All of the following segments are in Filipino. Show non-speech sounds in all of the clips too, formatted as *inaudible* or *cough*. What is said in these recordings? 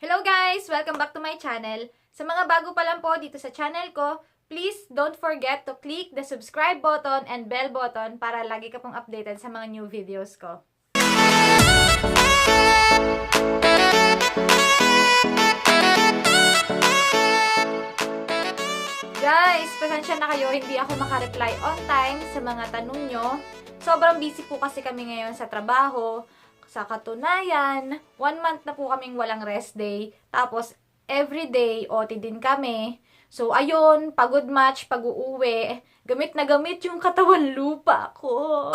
Hello guys! Welcome back to my channel. Sa mga bago pa lang po dito sa channel ko, please don't forget to click the subscribe button and bell button para lagi ka pong updated sa mga new videos ko. Guys, pasensya na kayo, hindi ako makareply on time sa mga tanong nyo. Sobrang busy po kasi kami ngayon sa trabaho. Sa katunayan, one month na po kaming walang rest day. Tapos, everyday, OT din kami. So, ayun, pagod match, pag-uuwi. Gamit na gamit yung katawan lupa ko.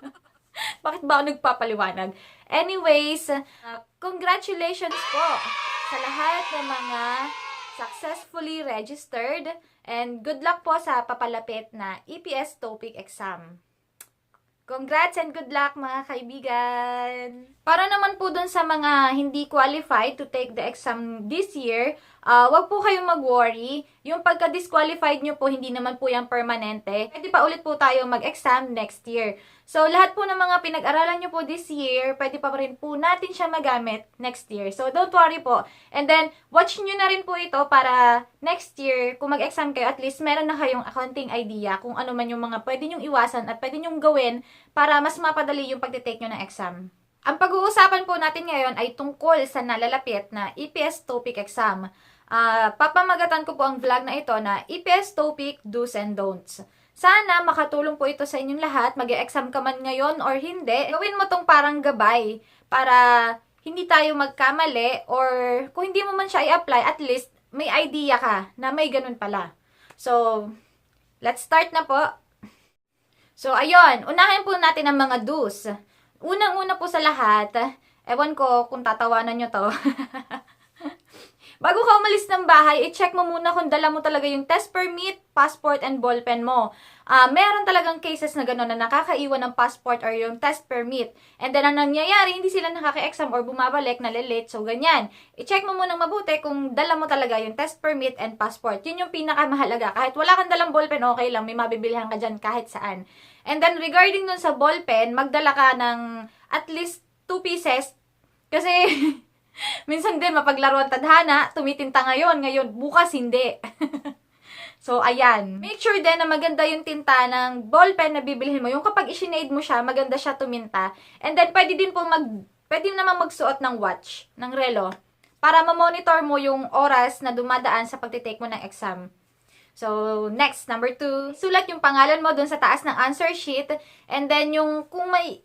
*laughs* Bakit ba ako nagpapaliwanag? Anyways, uh, congratulations po sa lahat ng mga successfully registered and good luck po sa papalapit na EPS TOPIC exam. Congrats and good luck mga kaibigan! Para naman po dun sa mga hindi qualified to take the exam this year, uh, wag po kayong mag-worry. Yung pagka-disqualified nyo po, hindi naman po yan permanente. Pwede pa ulit po tayo mag-exam next year. So, lahat po ng mga pinag-aralan nyo po this year, pwede pa rin po natin siya magamit next year. So, don't worry po. And then, watch nyo na rin po ito para next year, kung mag-exam kayo, at least meron na kayong accounting idea kung ano man yung mga pwede nyong iwasan at pwede nyong gawin para mas mapadali yung pagtitake nyo ng exam. Ang pag-uusapan po natin ngayon ay tungkol sa nalalapit na EPS TOPIC exam. Ah, papamagatan ko po ang vlog na ito na EPS TOPIC Do's and Don'ts. Sana makatulong po ito sa inyong lahat, mag exam ka man ngayon or hindi. Gawin mo tong parang gabay para hindi tayo magkamali or kung hindi mo man siya i-apply, at least may idea ka na may ganun pala. So, let's start na po. So, ayun, unahin po natin ang mga do's. Unang-una po sa lahat, ewan ko kung tatawanan nyo to. *laughs* Bago ka umalis ng bahay, i-check mo muna kung dala mo talaga yung test permit, passport, and ballpen mo. Ah, meron talagang cases na gano'n na nakakaiwan ng passport or yung test permit. And then, ang nangyayari, hindi sila nakaka-exam or bumabalik, nalilate, so ganyan. I-check mo muna mabuti kung dala mo talaga yung test permit and passport. Yun yung pinakamahalaga. Kahit wala kang dalang ballpen, okay lang, may mabibilihan ka dyan kahit saan. And then, regarding dun sa ballpen, magdala ka ng at least 2 pieces. Kasi, *laughs* *laughs* minsan din, mapaglaro ang tadhana, tumitinta ngayon, ngayon, bukas hindi. *laughs* so, ayan. Make sure din na maganda yung tinta ng ballpen na bibilhin mo. Yung kapag isinade mo siya, maganda siya tuminta. And then, pwede din po mag, pwede naman magsuot ng watch, ng relo, para ma-monitor mo yung oras na dumadaan sa pagtitake mo ng exam. So, next, number two, sulat yung pangalan mo dun sa taas ng answer sheet. And then, yung, kung may,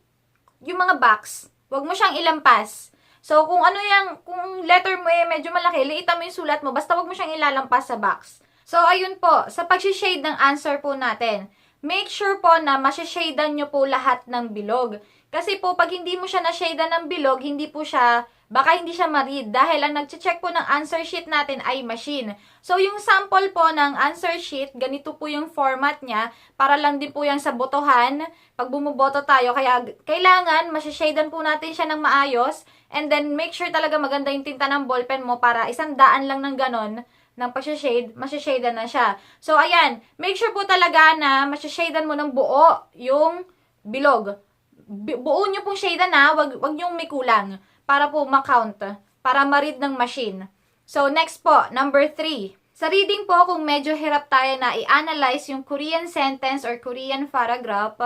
yung mga box, wag mo siyang ilampas. So, kung ano yung, kung letter mo eh, medyo malaki, liitan mo yung sulat mo, basta wag mo siyang ilalampas sa box. So, ayun po, sa pag-shade ng answer po natin, make sure po na masya-shadean nyo po lahat ng bilog. Kasi po, pag hindi mo siya na-shadean ng bilog, hindi po siya, baka hindi siya ma-read. Dahil ang nag-check po ng answer sheet natin ay machine. So, yung sample po ng answer sheet, ganito po yung format niya. Para lang din po yan sa botohan. Pag bumuboto tayo, kaya kailangan, masya-shadean po natin siya ng maayos. And then, make sure talaga maganda yung tinta ng ballpen mo para isang daan lang ng ganon ng pag-shade, masya-shadean na siya. So, ayan, make sure po talaga na masya-shadean mo ng buo yung bilog. Bu- buo nyo pong shade na, wag, wag nyo may kulang para po ma-count, para ma-read ng machine. So, next po, number 3. Sa reading po, kung medyo hirap tayo na i-analyze yung Korean sentence or Korean paragraph,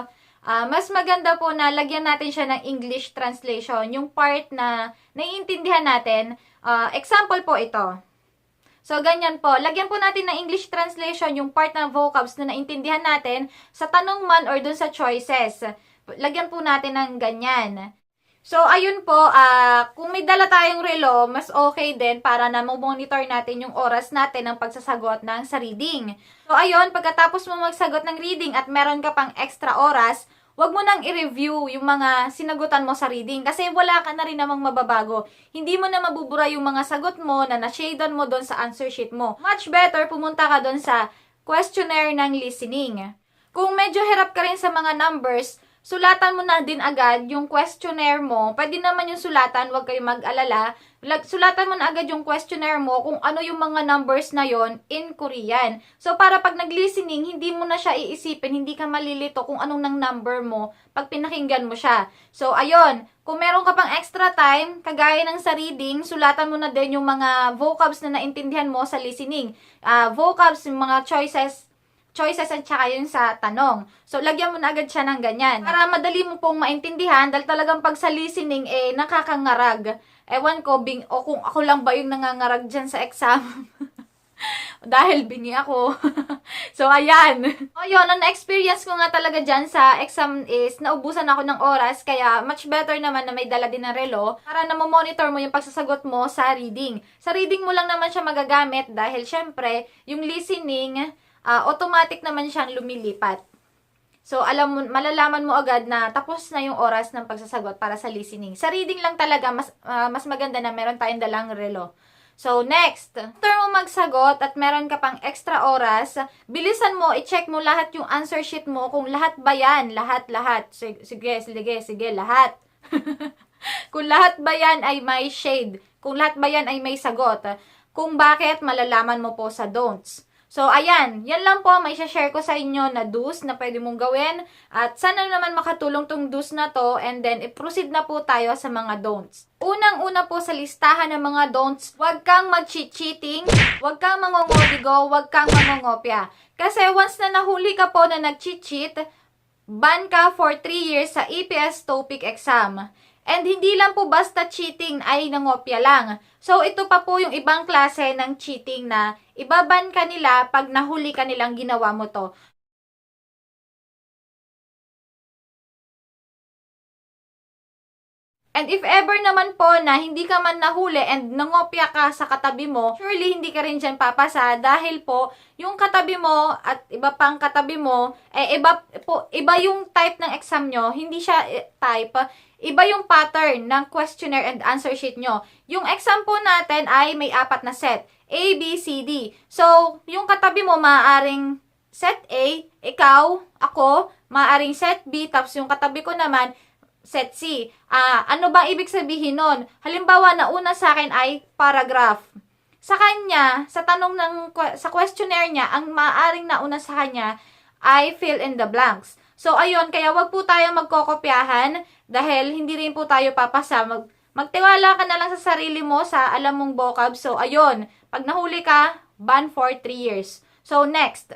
ah, mas maganda po na lagyan natin siya ng English translation, yung part na naiintindihan natin. Ah, example po ito. So, ganyan po. Lagyan po natin ng English translation yung part ng vocabs na naintindihan natin sa tanong man or dun sa choices. Lagyan po natin ng ganyan. So, ayun po, ah kung may dala tayong relo, mas okay din para na monitor natin yung oras natin ng pagsasagot ng sa reading. So, ayun, pagkatapos mo magsagot ng reading at meron ka pang extra oras, wag mo nang i-review yung mga sinagutan mo sa reading kasi wala ka na rin namang mababago. Hindi mo na mabubura yung mga sagot mo na na-shadean mo doon sa answer sheet mo. Much better pumunta ka doon sa questionnaire ng listening. Kung medyo hirap ka rin sa mga numbers, sulatan mo na din agad yung questionnaire mo. Pwede naman yung sulatan, huwag kayong mag-alala. Sulatan mo na agad yung questionnaire mo kung ano yung mga numbers na yon in Korean. So, para pag nag-listening, hindi mo na siya iisipin, hindi ka malilito kung anong nang number mo pag pinakinggan mo siya. So, ayun, kung meron ka pang extra time, kagaya ng sa reading, sulatan mo na din yung mga vocabs na naintindihan mo sa listening. Ah, vocabs, mga choices, choices at saka yun sa tanong. So, lagyan mo na agad siya ng ganyan. Para madali mo pong maintindihan, dahil talagang pag sa listening, eh, nakakangarag. Ewan ko, bing, o kung ako lang ba yung nangangarag dyan sa exam. *laughs* dahil bingi ako. *laughs* so, ayan. O, yun, ang na-experience ko nga talaga dyan sa exam is, naubusan ako ng oras, kaya much better naman na may dala din ng relo para na monitor mo yung pagsasagot mo sa reading. Sa reading mo lang naman siya magagamit dahil, syempre, yung listening, ah, automatic naman siyang lumilipat. So, alam mo, malalaman mo agad na tapos na yung oras ng pagsasagot para sa listening. Sa reading lang talaga, mas, ah, mas maganda na meron tayong dalang relo. So, next, after mo magsagot at meron ka pang extra oras, bilisan mo, i-check mo lahat yung answer sheet mo kung lahat ba yan, lahat, lahat. Sige, sige, sige, sige lahat. *laughs* kung lahat ba yan ay may shade, kung lahat ba yan ay may sagot, kung bakit malalaman mo po sa don'ts. So, ayan, yan lang po may share ko sa inyo na do's na pwede mong gawin. At sana naman makatulong tong do's na to and then i-proceed na po tayo sa mga don'ts. Unang-una po sa listahan ng mga don'ts, huwag kang mag-cheating, huwag kang mangongodigo, huwag kang mangongopya. Kasi once na nahuli ka po na nag-cheat, ban ka for 3 years sa EPS TOPIC exam. And hindi lang po basta cheating ay nangopya lang. So, ito pa po yung ibang klase ng cheating na ibaban ka nila pag nahuli ka ginawa mo to. And if ever naman po na hindi ka man nahuli and nangopya ka sa katabi mo, surely hindi ka rin dyan papasa dahil po yung katabi mo at iba pang katabi mo, eh iba, po, iba yung type ng exam nyo, hindi siya eh, type, iba yung pattern ng questionnaire and answer sheet nyo. Yung exam po natin ay may apat na set, A, B, C, D. So, yung katabi mo maaaring set A, ikaw, ako, maaaring set B, tapos yung katabi ko naman, set C. Ah, ano ba ibig sabihin nun? Halimbawa, nauna sa akin ay paragraph. Sa kanya, sa tanong ng sa questionnaire niya, ang maaaring nauna sa kanya ay fill in the blanks. So ayun, kaya wag po tayo magkokopyahan dahil hindi rin po tayo papasa. Mag magtiwala ka na lang sa sarili mo sa alam mong vocab. So ayun, pag nahuli ka, ban for 3 years. So next,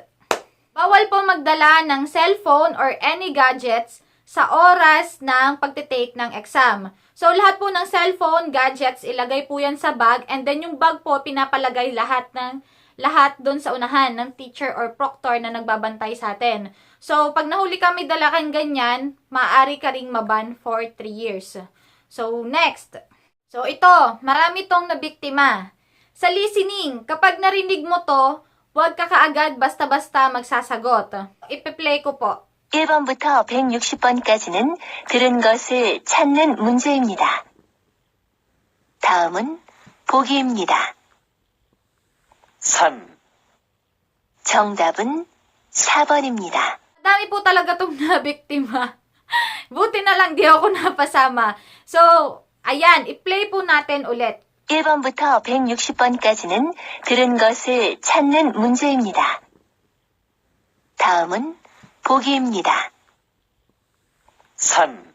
Bawal po magdala ng cellphone or any gadgets sa oras ng pagtitake ng exam. So, lahat po ng cellphone, gadgets, ilagay po yan sa bag and then yung bag po, pinapalagay lahat ng lahat doon sa unahan ng teacher or proctor na nagbabantay sa atin. So, pag nahuli kami dala kang ganyan, maaari ka ring maban for 3 years. So, next. So, ito, marami tong nabiktima. Sa listening, kapag narinig mo to, huwag ka kaagad basta-basta magsasagot. Ipe-play ko po. 1번부터 160번까지는 들은 것을 찾는 문제입니다. 다음은 보기입니다. 3, 정답은 4번입니다. Dami po talaga tong nabiktima. Buti na lang di ako napasama. So, ayan, i-play po natin ulit. 1번부터 160번까지는 들은 것을 찾는 문제입니다. 다음은 보기입니다. 3,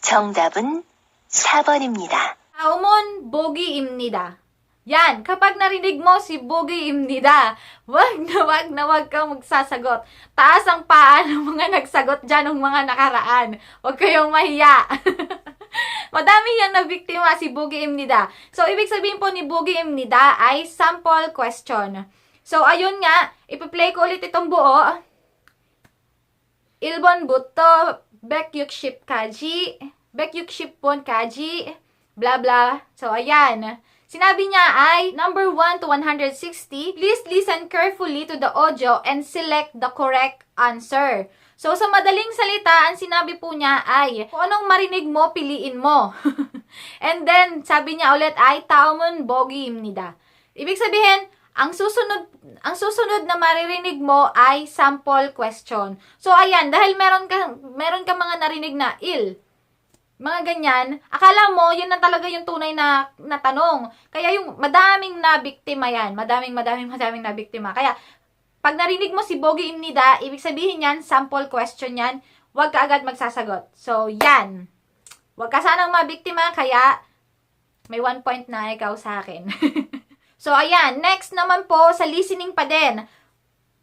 정답은 4번입니다. Taumon bogi imnida. Yan, kapag narinig mo si bogi imnida, wag na wag na wag kang magsasagot. Taas ang paa ng mga nagsagot dyan ng mga nakaraan. Huwag kayong mahiya. Madami yan na biktima si Bogi Imnida. So, ibig sabihin po ni Bogi Imnida ay sample question. So, ayun nga, ipi-play ko ulit itong buo. Ilbon Butto, Baekhyukship Kaji, Baekhyukshipon Kaji, blah blah. So, ayan. Sinabi niya ay, number 1 to 160, please listen carefully to the audio and select the correct answer. So, sa madaling salita, ang sinabi po niya ay, kung anong marinig mo, piliin mo. *laughs* and then, sabi niya ulit ay, taumon bogimnida. Ibig sabihin, ang susunod ang susunod na maririnig mo ay sample question. So ayan, dahil meron ka meron ka mga narinig na il, mga ganyan, akala mo yun na talaga yung tunay na, na tanong. Kaya yung madaming na biktima yan, madaming madaming madaming na biktima. Kaya pag narinig mo si Bogi Imnida, ibig sabihin yan, sample question yan, huwag ka agad magsasagot. So, yan. Huwag ka sanang mabiktima, kaya may one point na ikaw sa akin. *laughs* so, ayan. Next naman po, sa listening pa din.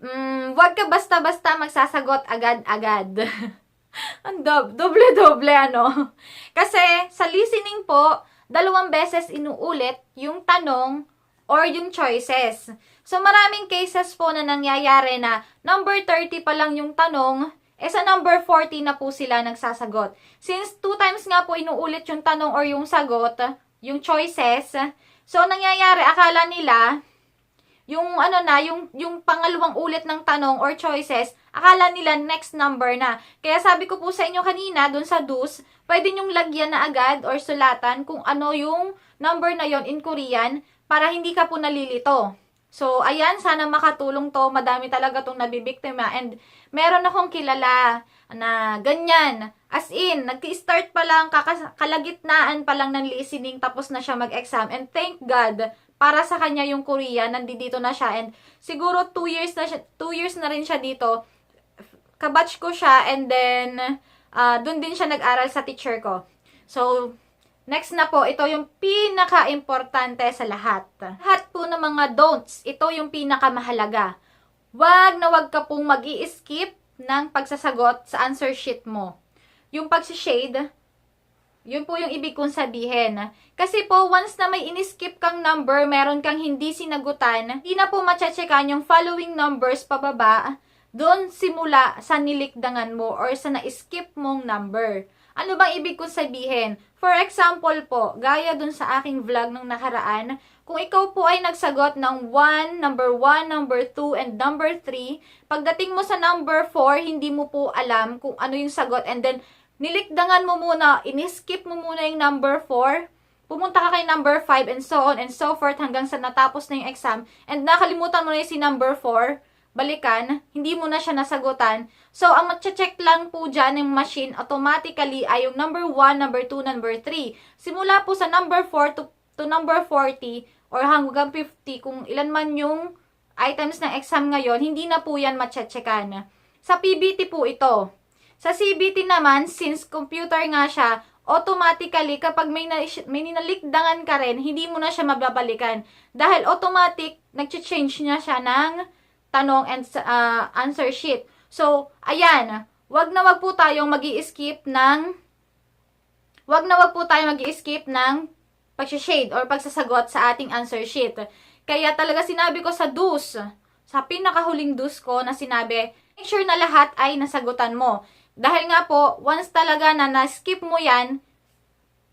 Mm, huwag ka basta-basta magsasagot agad-agad. *laughs* Ang dob- doble-doble ano. Kasi sa listening po, dalawang beses inuulit yung tanong or yung choices. So maraming cases po na nangyayari na number 30 pa lang yung tanong, eh sa number 40 na po sila nagsasagot. Since two times nga po inuulit yung tanong or yung sagot, yung choices, so nangyayari akala nila yung ano na, yung, yung pangalawang ulit ng tanong or choices, akala nila next number na. Kaya sabi ko po sa inyo kanina, dun sa dus, pwede nyong lagyan na agad or sulatan kung ano yung number na yon in Korean para hindi ka po nalilito. So, ayan, sana makatulong to. Madami talaga tong nabibiktima. And meron akong kilala na ganyan. As in, nag-start pa lang, kalagitnaan pa lang ng listening, tapos na siya mag-exam. And thank God, para sa kanya yung Korea, nandito na siya. And siguro 2 years na siya, 2 years na rin siya dito. Kabatch ko siya and then uh, doon din siya nag-aral sa teacher ko. So, next na po, ito yung pinaka-importante sa lahat. Lahat po ng mga don'ts, ito yung pinakamahalaga. Wag na wag ka pong mag skip ng pagsasagot sa answer sheet mo. Yung pagsishade, yun po yung ibig kong sabihin. Kasi po, once na may iniskip kang number, meron kang hindi sinagutan, hindi na po matsatsekan yung following numbers pababa, doon simula sa nilikdangan mo or sa na-skip mong number. Ano bang ibig kong sabihin? For example po, gaya dun sa aking vlog nung nakaraan, kung ikaw po ay nagsagot ng 1, number 1, number 2, and number 3, pagdating mo sa number 4, hindi mo po alam kung ano yung sagot. And then nilikdangan mo muna, iniskip mo muna yung number 4, pumunta ka kay number 5 and so on and so forth hanggang sa natapos na yung exam. And nakalimutan mo na yung si number 4, balikan, hindi mo na siya nasagutan. So, ang matche-check lang po dyan ng machine automatically ay yung number 1, number 2, number 3. Simula po sa number 4 to, to number 40 or hanggang 50 kung ilan man yung items ng exam ngayon, hindi na po yan matche-checkan. Sa PBT po ito. Sa CBT naman, since computer nga siya, automatically kapag may, na, may ninalikdangan ka rin, hindi mo na siya mababalikan. Dahil automatic, nag-change niya siya ng tanong and uh, answer sheet. So, ayan, wag na wag po tayong mag skip ng wag na wag po tayong mag skip ng pag-shade or pagsasagot sa ating answer sheet. Kaya talaga sinabi ko sa dus, sa pinakahuling dus ko na sinabi, make sure na lahat ay nasagutan mo. Dahil nga po, once talaga na na-skip mo yan,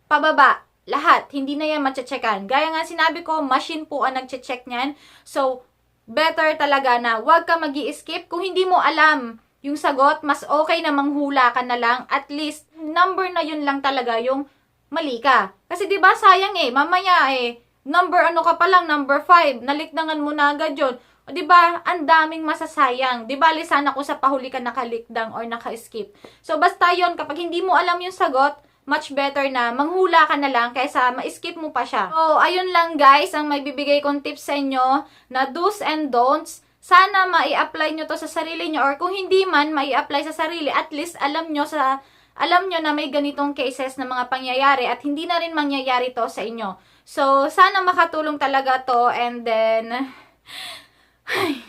pababa, lahat, hindi na yan matcheckan. Gaya nga sinabi ko, machine po ang nagche-check niyan. So, better talaga na wag ka mag skip Kung hindi mo alam yung sagot, mas okay na manghula ka na lang. At least, number na yun lang talaga yung mali ka. Kasi 'di ba sayang eh, mamaya eh, number ano ka pa lang, number 5, nalikdangan mo na agad yun. O 'di ba, ang daming masasayang. 'Di ba, sana ko sa pahuli ka nakalikdang or naka-skip. So basta 'yon, kapag hindi mo alam yung sagot, much better na manghula ka na lang kaysa ma-skip mo pa siya. So, ayun lang guys, ang may bibigay kong tips sa inyo na do's and don'ts. Sana mai-apply nyo to sa sarili nyo or kung hindi man mai-apply sa sarili, at least alam nyo sa alam nyo na may ganitong cases na mga pangyayari at hindi na rin mangyayari to sa inyo. So, sana makatulong talaga to and then, *sighs* ay,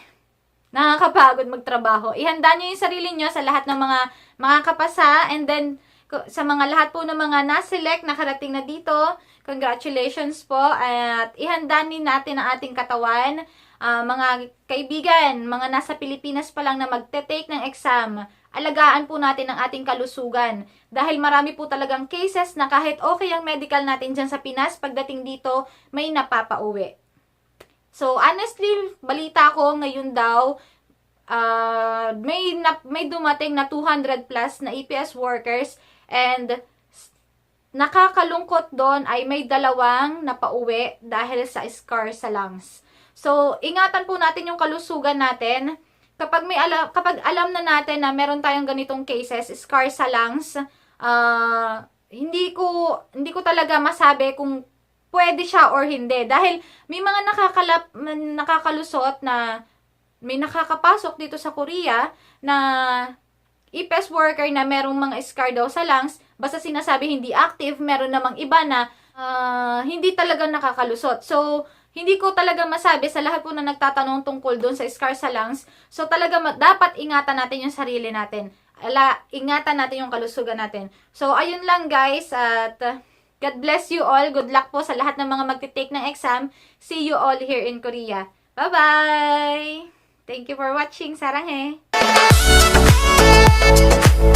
nakakapagod magtrabaho. Ihanda nyo yung sarili nyo sa lahat ng mga mga kapasa and then, sa mga lahat po ng mga na-select, nakarating na dito, congratulations po at ihanda natin ang ating katawan. Uh, mga kaibigan, mga nasa Pilipinas pa lang na magte-take ng exam, alagaan po natin ang ating kalusugan. Dahil marami po talagang cases na kahit okay ang medical natin dyan sa Pinas, pagdating dito, may napapauwi. So, honestly, balita ko ngayon daw, uh, may, na, may dumating na 200 plus na EPS workers and nakakalungkot doon ay may dalawang napauwi dahil sa scar sa lungs. So, ingatan po natin yung kalusugan natin. Kapag may alam, kapag alam na natin na meron tayong ganitong cases, scar sa lungs, ah, hindi ko hindi ko talaga masabi kung pwede siya or hindi dahil may mga nakakalap nakakalusot na may nakakapasok dito sa Korea na IPS worker na merong mga scar daw sa lungs, basta sinasabi hindi active, meron namang iba na ah, hindi talaga nakakalusot. So, hindi ko talaga masabi sa lahat po na nagtatanong tungkol doon sa scar sa lungs. So, talaga dapat ingatan natin yung sarili natin. Ala, ingatan natin yung kalusugan natin. So, ayun lang guys at uh, God bless you all. Good luck po sa lahat ng mga magte-take ng exam. See you all here in Korea. Bye-bye! Thank you for watching. Sarang eh! Thank you.